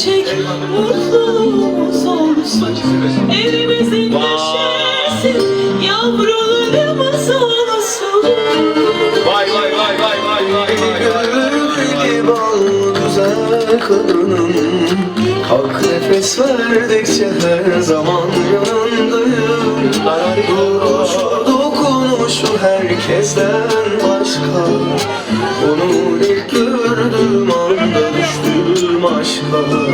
çiçek mutluluğumuz olsun. Evimizin düşersin yavrularımız olsun. Vay vay vay vay vay vay. Gül gibi al güzel kadınım. Hak nefes verdikçe her zaman yanındayım. Duruşu dokunuşu herkesten başka. Onu ilk gördüğüm anda düştüm aşka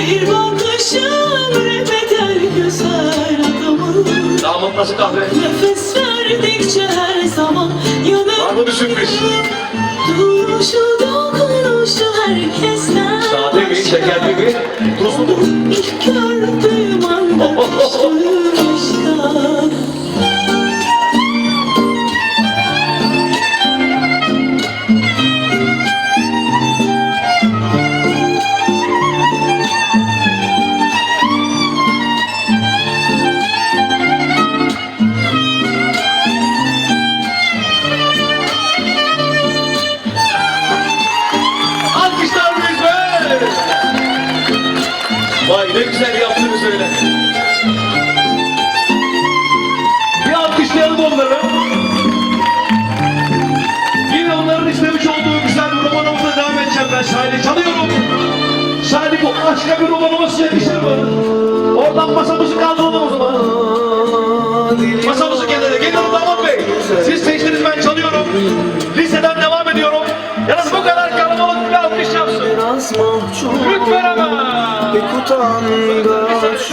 Bir bakışın eder güzel adamı Damat nasıl kahve? Nefes verdikçe her zaman Var mı bir sürpriz? Duruşu dokunuşu herkesten Sade mi, şekerli mi, tuzlu mu? Vay ne güzel yaptınız öyle. Bir alkışlayalım onları. Yine onların istemiş olduğu güzel bir romanımıza devam edeceğim ben sahile çalıyorum. Sahile bu aşka bir romanımız yakışır mı? Oradan masamızı kaldıralım o zaman. Masamızı kenara. Gelin damat bey. Siz seçtiniz ben çalıyorum. Liseden devam ediyorum. Yalnız bu kadar kalabalık bir alkış yapsın. Lütfen ama. Pek utangaç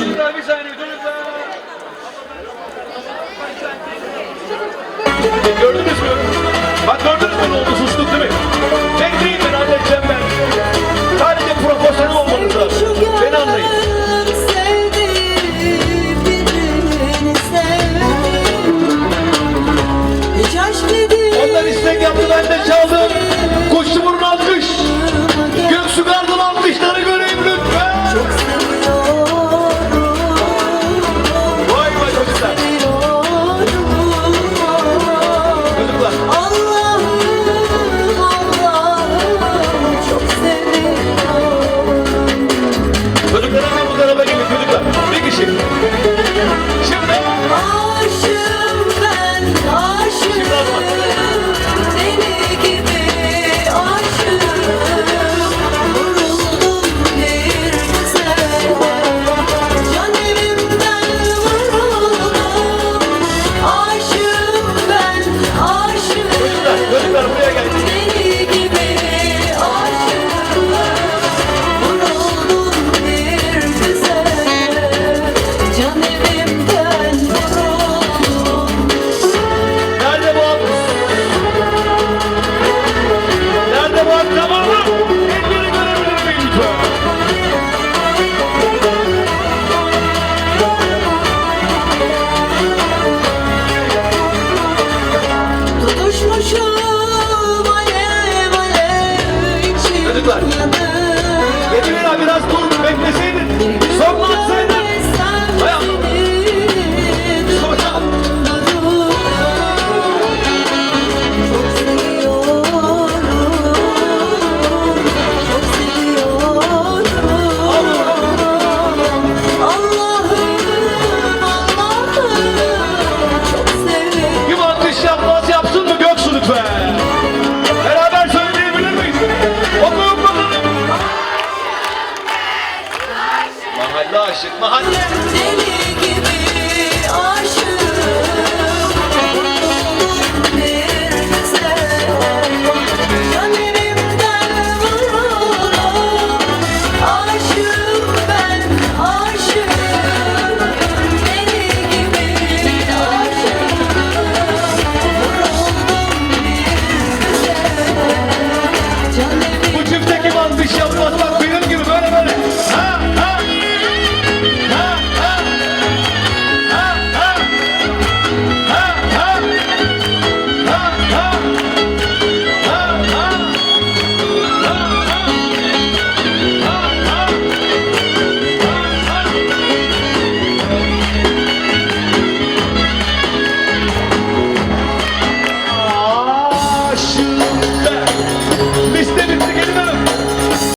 Deli